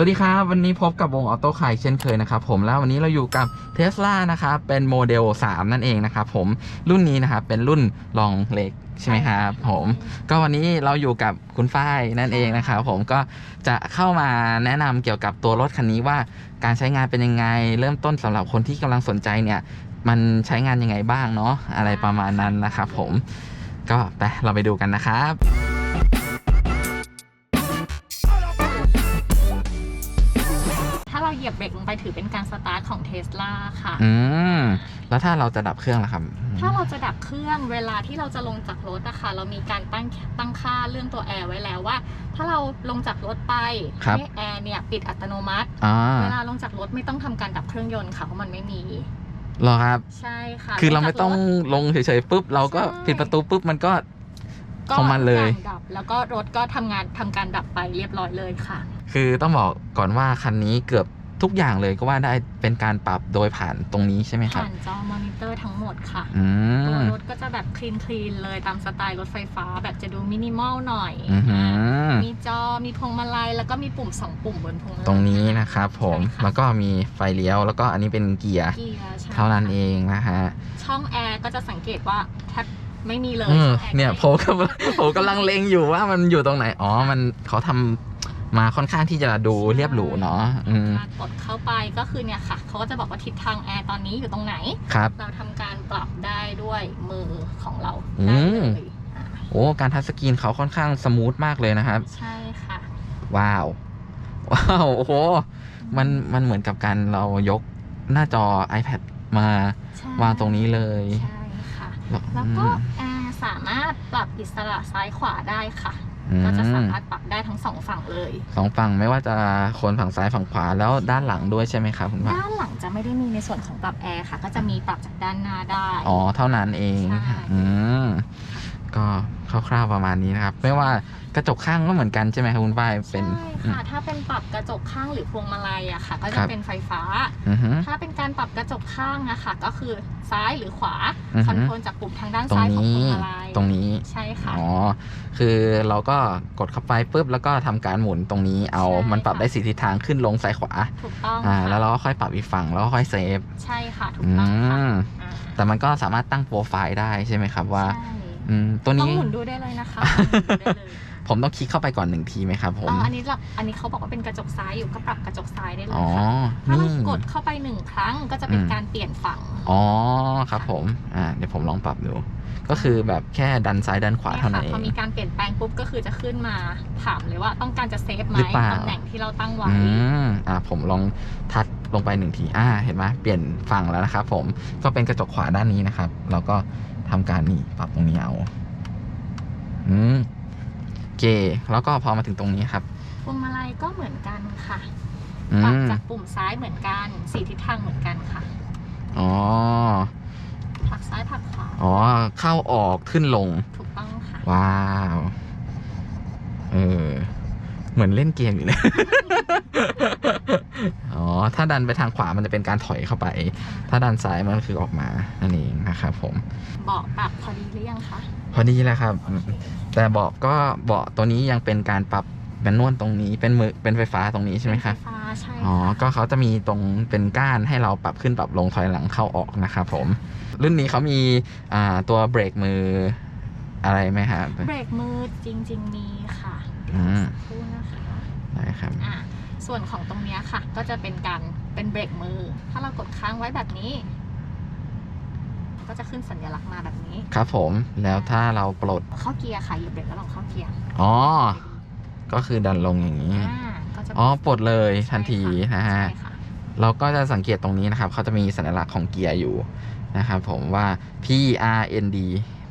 สวัสดีครับ วันนี้พบกับวงออโต้ไคเช่นเคยนะครับผมแล้ววันนี้เราอยู่กับเท s l a นะครับเป็นโมเดล 3 นั่นเองนะครับผมรุ่นนี้นะครับเป็นรุ่นลองเล็กใช่ไหมครับผมก็วันนี้เราอยู่กับคุณฝ้ายนั่นเองนะครับผมก็จะเข้ามาแนะนำเกี่ยวกับตัวรถคันนี้ว่าการใช้งานเป็นยังไง เริ่มต้นสำหรับคนที่กำลังสนใจเนี่ย มันใช้งานยังไงบ้างเนาะอะไรประมาณนั้นนะครับผมก็ไปเราไปดูกันนะครับ ยียบเบรกลงไปถือเป็นการสตาร์ทของเทสลาค่ะ อืม แล้วถ้าเราจะดับเครื่องล่ะครับ ถ้าเราจะดับเครื่องเวลาที่เราจะลงจากรถนะคะเรามีการตั้งตั้งค่าเรื่องตัวแอร์ไว้แล้วว่า ถ้าเราลงจากรถไปครับให้แอร์เนี่ยปิดอัตโนมัติอ่าเวลาลงจากรถไม่ต้องทำการดับเครื่องยนต์ค่ะเพราะมันไม่มีเหรอครับ ใช่ค่ะ คือเราไม่ลจกต้องลงเฉยๆปุ๊บ เราก็ใช่ปิดประตูปุ๊บมันก็ก็ของมันเลยทุกอางดับ แล้วก็รถก็ทำงานทำการดับไปเรียบร้อยเลยค่ะ คือต้องบอกก่อนว่าคันนี้เกือบ ทุกอย่างเลยก็ว่าได้เป็นการปรับโดยผ่านตรงนี้ใช่ไหมครับผ่านจอมอนิเตอร์ทั้งหมดค่ะอืตัวมรถก็จะแบบคลีนคลีนๆเลยตามสไตล์รถไฟฟ้า แบบจะดูมินิมอลหน่อยอือหือมีจอมีพวงมาลัยแล้วก็มีปุ่มสองปุ่มบนพวงมาลัยตรงนี้นะครับผมใช่ค่ะแล้วก็มีไฟเลี้ยว แล้วก็อันนี้เป็นเกียร์เกียร์ใช่เท่านั้นเองนะฮะช่องแอร์ก็จะสังเกตว่าแทบไม่มีเลยเออช่องแอร์เนี่ยไม่ผมกำลังผมกำลังเล็งอยู่ว่ามันอยู่ตรงไหนอ๋อมันเขาทำ มาค่อนข้างที่จะดูเรียบหรูเนาะอืมการกดเข้าไปก็คือเนี่ยค่ะเขาก็จะบอกว่าทิศทางแอร์ตอนนี้อยู่ตรงไหน ครับ เราทำการปรับได้ด้วยมือของเราอืมได้เลยอ่าโอ้การทัชสกรีนเขาค่อนข้างสมูทมากเลยนะครับ ใช่ค่ะ ว้าว ว้าว โอ้โห มัน มันเหมือนกับการเรายกหน้าจอ iPad มาใช่วางตรงนี้เลย ใช่ค่ะ แล้วแล้วก็อืมแอร์สามารถปรับอิสระซ้ายขวาได้ค่ะอืม ก็จะสามารถปรับได้ทั้งสองฝั่งเลยสองฝั่งไม่ว่าจะคนฝั่งซ้ายฝั่งขวาแล้วด้านหลังด้วยใช่ไหมครับคุณป้าด้านหลังจะไม่ได้มีในส่วนของปรับแอร์ค่ะ ก็จะมีปรับจากด้านหน้าได้อ๋อเท่านั้นเองใช่อืม ก็คร่าวๆประมาณนี้นะครับ ไม่ว่ากระจกข้างก็เหมือนกันใช่ไหมครับคุณป้ายเป็น ใช่ค่ะ ถ้าเป็นปรับกระจกข้างหรือพวงมาลัยอะค่ะ ก็คจะรับเป็นไฟฟ้า อือฮึ ถ้าเป็นการปรับกระจกข้างอะค่ะ ก็คือซ้ายหรือขวาอือฮึ คอนโทรลจากปุ่มทางด้านตรงซ้ายของนี้พวงมาลัยตรงนี้ใช่ค่ะ อ๋อคือเราก็กดเข้าไปปุ๊บแล้วก็ทำการหมุนตรงนี้เอาใช่มันปรับค่ะ ได้สีทิศทางขึ้นลงซ้ายขวาถูกต้องอ่า ค่ะแล้วเราก็ค่อยปรับอีกฝั่งแล้วก็ค่อยเซฟใช่ค่ะถูกอืต้องค่ะมอ่าแต่มันก็สามารถตั้งโปรไฟล์ได้ใช่ไหมครับว่า ใช่ อืมตัวต้องนี้ หมุนดูได้เลยนะคะหมุนดูได้เลยผมต้องคลิกเข้าไปก่อนหนึ่งทีไหมครับผมอ๋ออันนี้เราอันนี้เขาบอกว่าเป็นกระจกซ้ายอยู่ก็ปรับกระจกซ้ายได้เลยอ๋อค่ะถ้าเรานี่ กดเข้าไปหนึ่งครั้งก็จะเป็นอืม การเปลี่ยนฝั่งอ๋อ ครับผม อ่า เดี๋ยวผมลองปรับดู ก็คือแบบแค่ดันซ้ายดันขวาเท่านั้นเอพองมีการเปลี่ยนแปลงปุ๊บก็คือจะขึ้นมาถามเลยว่าต้องการจะเซฟไหมหรือเปล่า ตำแหน่งที่เราตั้งไว้ อืม อ่า ผมลองทัดลงไปหนึ่งที อ่า เห็นไหมเปลี่ยนฝั่งแล้วนะครับผม ก็เป็นกระจกขวาด้านนี้นะครับเราก็ ทำการนี่ปรับตรงนี้เอาอืมโอเค แล้วก็พอมาถึงตรงนี้ครับพวงมาลัยก็เหมือนกันค่ะอืปรับมจากปุ่มซ้ายเหมือนกันสี่ทิศทางเหมือนกันค่ะอ๋อผลักซ้ายผลักขวาอ๋อเข้าออกขึ้นลงถูกต้องค่ะว้าวเออเหมือนเล่นเกมอยู่เลย อ๋อ ถ้าดันไปทางขวามันจะเป็นการถอยเข้าไป ถ้าดันซ้ายมันก็คือออกมา นั่นเองนะครับผม เบาะปรับพอดีหรือยังคะ พอดีแล้วครับ แต่เบาะก็เบาะตัวนี้ยังเป็นการปรับแมนนวลตรงนี้ เป็นมือ เป็นไฟฟ้าตรงนี้ใช่ไหมครับเป็นฟฟ้าใช่อ๋อค่ะก็เขาจะมีตรงเป็นก้านให้เราปรับขึ้นปรับลงถอยหลังเข้าออกนะครับผม รุ่นนี้เขามีอ่าตัวเบรกมืออะไรไหมครับเบรกมือจริง ๆ มีค่ะอืมสักครู่นะคะได้ครับอะ ส่วนของตรงเนี้ยค่ะ ก็จะเป็นการเป็นเบรกมือ ถ้าเรากดค้างไว้แบบนี้ ก็จะขึ้นสัญลักษณ์มาแบบนี้ ครับผมแล้วถ้าเราปลดเข้าเกียร์ค่ะเหยียบเบรกแล้วลองเข้าเกียร์อ๋อ ก็คือดันลงอย่างนี้อ่าก็จะอ๋อปลดเลยทันทีใช่นะค่ฮะใช่ค่ะเราก็จะสังเกตตรงนี้นะครับเขาจะมีสัญลักษณ์ของเกียร์อยู่นะครับผมว่า P R N D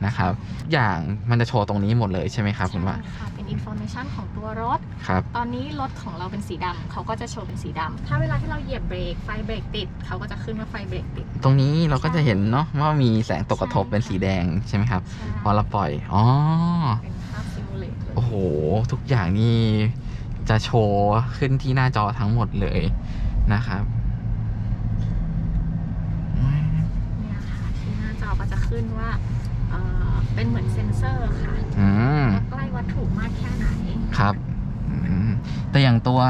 นะครับทุกอย่างมันจะโชว์ตรงนี้หมดเลยใช่ไหมครับคุณว่า ใช่ค่ะเป็นอินโฟ a t ชันของตัวรถ ครับ ตอนนี้รถของเราเป็นสีดำเขาก็จะโชว์เป็นสีดำถ้าเวลาที่เราเหยียบเบรกไฟเบรกติดเขาก็จะขึ้นว่าไฟเบรกติด ตรงนี้เราก็จะเห็นเนาะว่ามีแสงตกกระทบเป็นสีแดงใช่ไหมครับ ใช่พอเราปล่อย อ๋อ เป็นภาพซิมูเลตเลยโอ้โห ทุกอย่างนี่จะโชว์ขึ้นที่หน้าจอทั้งหมดเลยนะครับ เนี่ยค่ะที่หน้าจอก็จะขึ้นว่า เอ่อเป็นเหมือนเซ็นเซอร์ค่ะอืมว่าใกล้วัตถุมากแค่ไหนครับอืมแต่อย่างตัว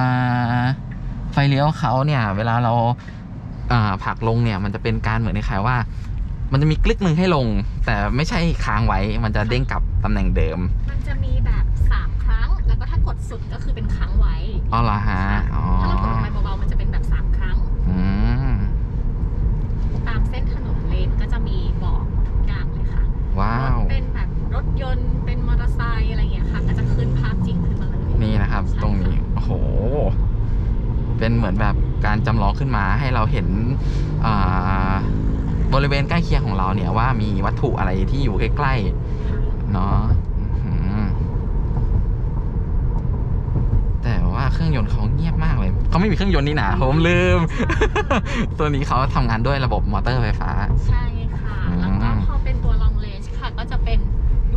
ไฟเลี้ยวเขาเนี่ย เวลาเราอ่าผลักลงเนี่ย มันจะเป็นการเหมือนคล้ายๆว่า มันจะมีคลิกหนึ่งให้ลง แต่ไม่ใช่ค้างไว้ มันจะเด้งกลับตำแหน่งเดิม มันจะมีแบบ3ครั้ง แล้วก็ถ้ากดสุดก็คือเป็นครั้งไว้อ๋อเหรอฮะ อ๋อ ถ้าเรากดลงไปเบาๆมันจะเป็นแบบ3ครั้ง อืม ตามเส้นถนนเลนก็จะมีบอกทุกอย่างเลยค่ะว้า ยนต์เป็นมอเตอร์ไซค์อะไรอย่างเงี้ยค่ะก็จะขึ้นภาพจริงขึ้นมาเลยนี่นะครับตรงนี้ โอ้โห เป็นเหมือนแบบการจำลองขึ้นมาให้เราเห็นอ่าบริเวณใกล้เคียงของเราเนี่ยว่ามีวัตถุอะไรที่อยู่ใกล้ๆเนาะอื้อหือแต่ว่าเครื่องยนต์เขาเงียบมากเลยเขาไม่มีเครื่องยนต์นี่นะผมลืม ตัวนี้เขาทำงานด้วยระบบมอเตอร์ไฟฟ้า ใช่ค่ะอืมแล้วก็พอเป็นตัว long range ค่ะ ก็จะเป็น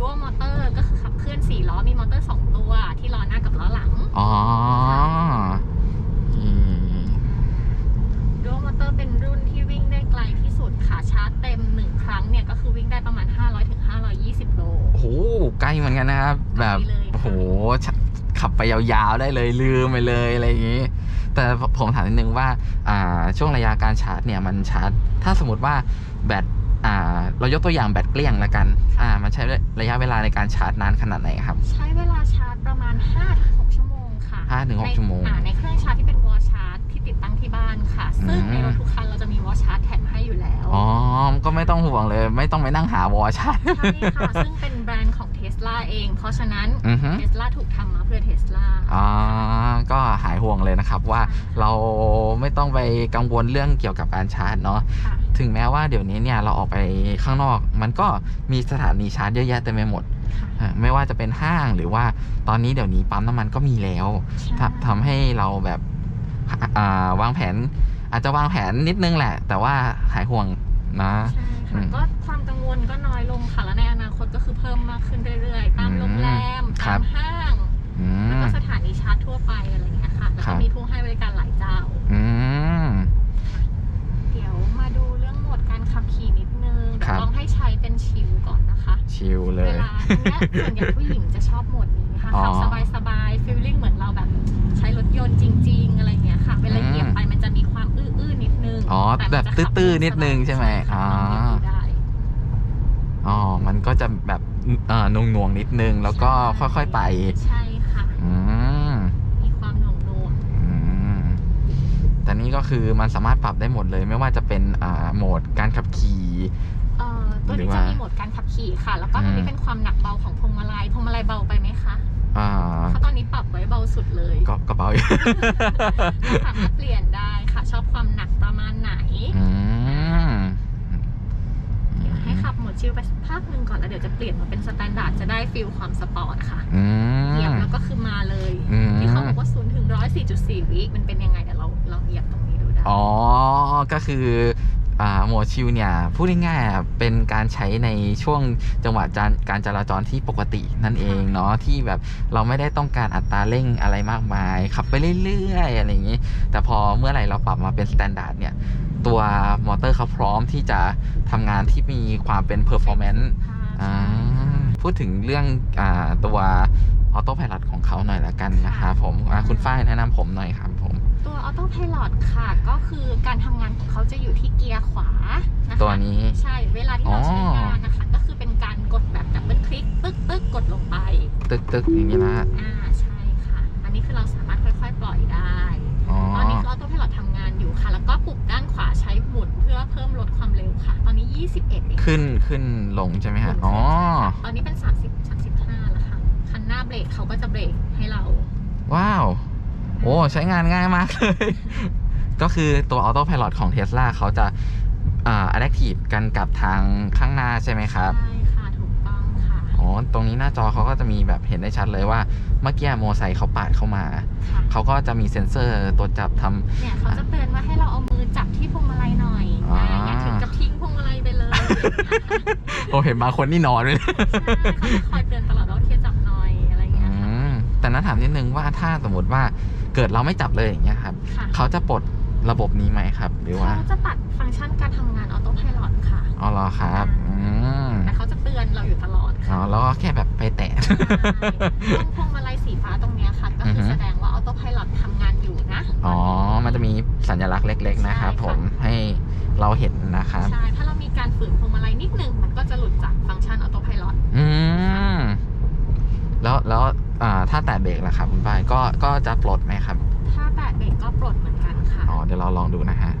dual motor ก็คือขับเคลื่อน4ล้อมีมอเตอร์2ตัวที่ล้อหน้ากับล้อหลัง อ๋ออืม dual motor เป็นรุ่นที่วิ่งได้ไกลที่สุดค่ะชาร์จเต็ม1ครั้งเนี่ยก็คือวิ่งได้ประมาณ 500ถึง520 โล โอ้โหไกลเหมือนกันนะครับ แบบไกลเลยค่ะโอ้โหชะขับไปยาวๆได้เลยลืมไปเลยอะไรอย่างนี้ แต่ผมถามนิดนึงว่าอ่าช่วงระยะการชาร์จเนี่ยมันชาร์จ ถ้าสมมติว่าแบต อ่า เรายกตัวอย่างแบตเกลี้ยงละกัน อ่า มันใช้ระยะเวลาในการชาร์จนานขนาดไหนครับ ใช้เวลาชาร์จประมาณ 5-6 ชั่วโมงค่ะห้าถึงหกในชั่วโมงอ่าในเครื่องชาร์จที่เป็นวอลชาร์จที่ติดตั้งที่บ้านค่ะ ซึ่งอืมในรถทุกคันเราจะมีวอลชาร์จแถมให้อยู่แล้ว อ๋อ ก็ไม่ต้องห่วงเลย ไม่ต้องไปนั่งหาวอชาร์จ ใช่ค่ะ ซึ่งเป็นแบรนด์ของ เทสลาเองเพราะฉะนั้นอือฮึ เทสลาถูกทำมาเพื่อเทสลาอ๋อก็หายห่วงเลยนะครับว่าเราไม่ต้องไปกังวลเรื่องเกี่ยวกับการชาร์จเนาะค่ะ ถึงแม้ว่าเดี๋ยวนี้เนี่ยเราออกไปข้างนอก มันก็มีสถานีชาร์จเยอะแยะเต็มไปหมดค่ะอะไม่ว่าจะเป็นห้างหรือว่าตอนนี้เดี๋ยวนี้ปั๊มน้ำมันก็มีแล้วใช่ทำทำให้เราแบบอ่าวางแผน อาจจะวางแผนนิดนึงแหละ แต่ว่าหายห่วงนะ ใช่อื ค่ะมก็ความกังวลก็น้อยลงค่ะแล้วในอนาคตก็คือเพิ่มมากขึ้นเรื่อยๆ ตามอืมโรงแรมครัตาบ มห้างอืแล้วม ก็สถานีชาร์จทั่วไปอะไรอย่างเงี้ยค่ะแล้วครัก็บ มีผู้ให้บริการหลายเจ้า อืม เดี๋ยวมาดูเรื่องโหมดการขับขี่นิดนึงเดี๋ครัยวบลองให้ใช้เป็นชิลก่อนนะคะ ชิลเลเวย ลาอันเนี้ยส่วนใหญ่ผู้หญิงจะชอบโหมดนี้ค่ะอ๋อขับสบายๆฟีลลิ่งเหมือนเราแบบใช้รถยนต์จริง ๆ อะไรเงี้ยค่ะ เวลาอืมเหยียบไปมันจะมีความอื้อๆนิดนึงอ๋อต่มันแบบจะขัตื้อๆนิดนึงใช่ไหมค่ะอ๋อ ลองเหยียบดูได้ อ๋อ มัน ก็จะแบบเอ่อหน่วงหน่วงๆนิดนึง แล้วก็ค่อยๆไป ใช่ค่ะอืมมีความหน่วงหน่วงอืมแต่นี่ก็คือมันสามารถปรับได้หมดเลย ไม่ว่าจะเป็นอ่าโหมดการขับขี่ๆเอ่อตัวหรือนี้ว่าจะมีโหมดการขับขี่ค่ะ แล้วก็ตรงอืนี้มเป็นความหนักเบาของพวงมาลัยพวงมาลัยเบาไปไหมคะอ่าเพราะตอนนี้ปรับไว้เบาสุดเลย ก็กระเป๋าอยู่สามารถเปลี่ยนได้ค่ะ ชอบความหนักประมาณไหนอืมเดี๋ยว ให้ขับโหมดชิลไปสักพักหนึ่งก่อนแล้วเดี๋ยวจะเปลี่ยนมาเป็นสแตนดาร์ดจะได้ฟิลความสปอร์ตค่ะอืเหยียบมแล้วก็คือมาเลยอืมที่เขาบอกว่า0ถึง104.4วิมันเป็นยังไงเดี๋ยวเราลองเหยียบตรงนี้ดูได้อ๋อก็คืออ่าโหมดชิลเนี่ยพูดง่ายๆอะเป็นการใช้ในช่วงจังหวะจานการจราจรที่ปกตินั่นเองเนาะที่แบบเราไม่ได้ต้องการอัตราเร่งอะไรมากมาย ขับไปเรื่อยๆอะไรอย่างนี้ แต่พอเมื่อไหร่เราปรับมาเป็นสแตนดาร์ดเนี่ยตัวมอเตอร์เขาพร้อมที่จะทำงานที่มีความเป็นเพอร์ฟอร์แมนซ์อ่าพูดถึงเรื่องอ่าตัวออโต้พ i l o t ของเขาหน่อยละกันนะครับผมอ่าคุณฝ้ายแนะนำผมหน่อยครับผม ตัวออโต้พ i l o t ค่ะ ก็คือการทำงานของเขาจะอยู่ที่เกียร์ขวานะคะตัวนี้ ใช่เวลาที่เราอ๋อใช้งานนะคะ ก็คือเป็นการกดแบบดับเบิลคลิกตึ๊กตึ๊กกดลงไป ตึกตึกอย่างนี้ละอ่าใช่ค่ะ อันนี้คือเราสามารถค่อยๆ ปล่อยได้ อ๋อ ตอนนี้คือออโต้พ i l o t ทำงานอยู่ค่ะ แล้วก็ปุ่มด้านขวาใช้หมุนเพื่อเพิ่มลดความเร็วค่ะ ตอนนี้ 21เองขึ้นขึ้นลงใช่ไหมฮะหมุนอ๋อขึ้นใช่ค่ะตอนนี้เป็น 30 35แล้วค่ะ คันหน้าเบรกเขาก็จะเบรกให้เรา ว้าว โอ้ใช้งานง่ายมากเลย ก็คือตัวออโต้พ i l o t ของ Tesla เขาจะอ่า adaptive กันกับทางข้างหน้าใช่ไหมครับ ใช่ค่ะ ถูกต้องค่ะ อ๋อ ตรงนี้หน้าจอเขาก็จะมีแบบเห็นได้ชัดเลยว่า เมื่อกี้โมอไซค์เขาปาดเข้ามา ค่ะ เขาก็จะมีเซ็นเซอร์ตัวจับทำ เนี่ยเขาจะเตือนว่าให้เราเอามือจับที่พวงมาลัยหน่อยอ่าอ่าอย่าถึงกับทิ้งพวงมาลัยไปเลยโอ้เห็นบางคนนี่นอนเลยใช่เขาจะคอยเตือนตลอดว่าโอเคจับหน่อยอะไรอย่างเงี้อืยค่ะมแต่นั้นถามนิดนึงว่าถ้าสมมติว่า เกิดเราไม่จับเลยอย่างเงี้ยครับ ค่ะเขาจะปลดระบบนี้ไหมครับ หรือว่าเขาจะตัดฟังก์ชันการทำงานออโต้พ i l o t ค่ะ อ๋อเหรอครับอืมแต่เขาจะเตือนเราอยู่ตลอดอ๋อค่ะแล้วก็แค่แบบไปแตะ ใช่ตรงพวงมาลัยสีฟ้าตรงเนี้ยค่ะ ก็คือออฮึ แสดงว่าออโต้พ i l o t ทำงานอยู่นะ อ๋อ มันจะสัญลักษณ์เล็ก ๆ นะครับใช่ค่ะ ผมให้เราเห็นนะครับ ใช่ ถ้าเรามีการฝืนพวงมาลัยนิดนึง มันก็จะหลุดจากฟังก์ชันออโต้พายロอืม แล้วแล้ว อ่าถ้าแตะเบรกล่ะครับคุณป้ายก็ก็จะปลดไหมครับ ถ้าแตะเบรกก็ปลดเหมือนกันค่ะ อ๋อเดี๋ยวเราลองดูนะฮะ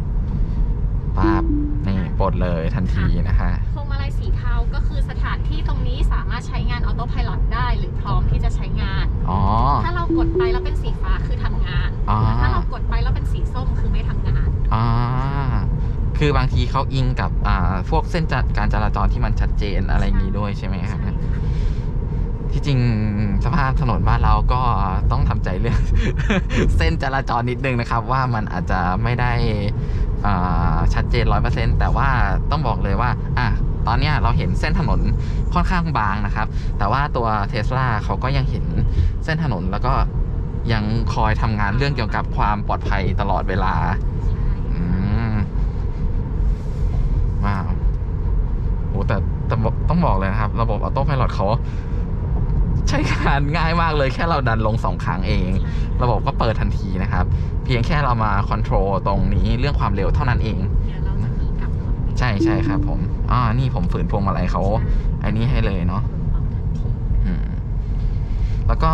ป้าบนี่ปลดเลยทันทีนะฮะพวงมาลัยสีเทาก็คือสถานที่ตรงนี้สามารถใช้งานออโต้พายロได้หรือพร้อมที่จะใช้งาน อ๋อ ถ้าเรากดไปแล้วเป็นสีฟ้าคือทำงาน อ๋อแต่ถ้าเรากดไปแล้วเป็นสีส้มคือไม่ทำงาน อ่า คือบางทีเขาอิงกับอ่าพวกเส้นจัดการจราจรที่มันชัดเจนอะไรอย่างนี้ด้วยใช่ไหมครับใช่ค่ะ ที่จริงสภาพถนนบ้านเราก็ต้องทำใจเรื่อง เส้นจราจรนิดนึงนะครับ ว่ามันอาจจะไม่ได้อ่าชัดเจนร้อยเปอร์เซ็นแต่ว่าต้องบอกเลยว่าอะตอนเนี้ยเราเห็นเส้นถนนค่อนข้างบางนะครับ แต่ว่าตัวเทสลาเขาก็ยังเห็นเส้นถนนแล้วก็ยังคอยทำงานเรื่องเกี่ยวกับความปลอดภัยตลอดเวลาใช่อืมว้าวโอ้แต่แต่บอกต้องบอกเลยนะครับ ระบบออโต้พายロเขา ใช้งานง่ายมากเลยแค่เราดันลงสองครั้งเอง ระบบก็เปิดทันทีนะครับ เพียงแค่เรามาคอนโทรลตรงนี้เรื่องความเร็วเท่านั้นเองเดี๋ยวเราจะมีกลับรถใช่ใช่ครับผมอ่านี่ผมฝืนพวงมาลัยเขาอันนี้ให้เลยเนาะอืมแล้วก็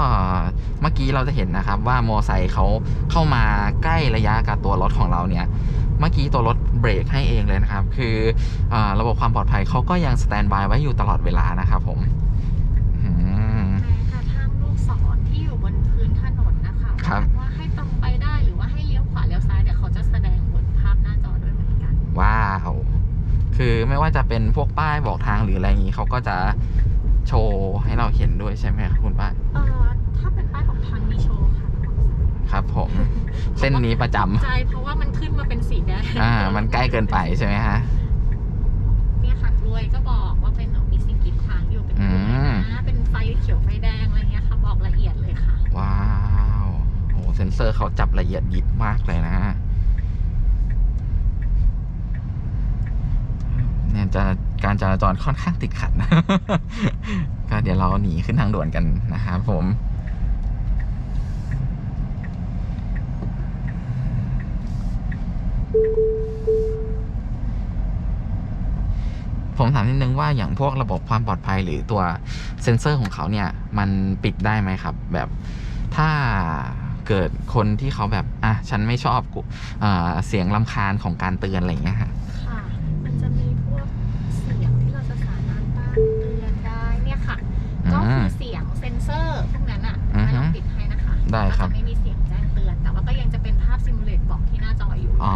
เมื่อกี้เราจะเห็นนะครับ ว่าโมอไซค์เขาเข้ามาใกล้ระยะกับตัวรถของเราเนี่ยเมื่อกี้ตัวรถเบรกให้เองเลยนะครับ คืออาระบบความปลอดภัยเขาก็ยังสแตนบายไว้อยู่ตลอดเวลานะครับผม ไม่ว่าจะเป็นพวกป้ายบอกทางหรืออะไรอย่างนี้เขาก็จะโชว์ให้เราเห็นด้วยใช่ไหมครับคุณป้าเอ่อถ้าเป็นป้ายของทางมีโชว์ค่ะครับผมเส้นนี้ประจำใจเพราะว่ามันขึ้นมาเป็นสีแดงอ่า มันใกล้เกินไปใช่ไหมฮะ เนี่ยค่ะกลวยก็บอกว่าเป็นมีสิ่งกีดขวางอยู่เป็นกลวยอืม นะเป็นไฟเขียวไฟแดงอะไรเงี้ยค่ะบอกละเอียดเลยค่ะ ว้าวโอ้เซนเซอร์เขาจับละเอียดยิบมากเลยนะฮะ เนี่ยจะการจราจรค่อนข้างติดขัดนะก็เดี๋ยวเราหนีขึ้นทางด่วนกันนะครับผมผมถามนิดนึงว่าอย่างพวกระบบความปลอดภัยหรือตัวเซ็นเซอร์ของเขาเนี่ย มันปิดได้ไหมครับ แบบถ้าเกิดคนที่เขาแบบ อะ ฉันไม่ชอบกูเออเสียงลำคาญของการเตือนอะไรอย่างเงี้ยฮะ ได้ครับก็จะไม่มีเสียงแจ้งเตือน แต่ว่าก็ยังจะเป็นภาพซิมูเลตบอกที่หน้าจออยู่ อ๋อ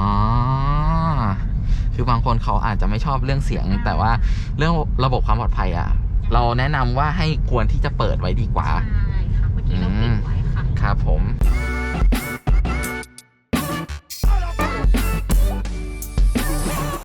คือบางคนเขาอาจจะไม่ชอบเรื่องเสียงแต่ว่าเรื่องระบบความปลอดภัยอะเราแนะนำว่าให้ควรที่จะเปิดไว้ดีกว่า ใช่ค่ะ เมื่อกี้เราปิดไว้ค่ะ ครับผมใ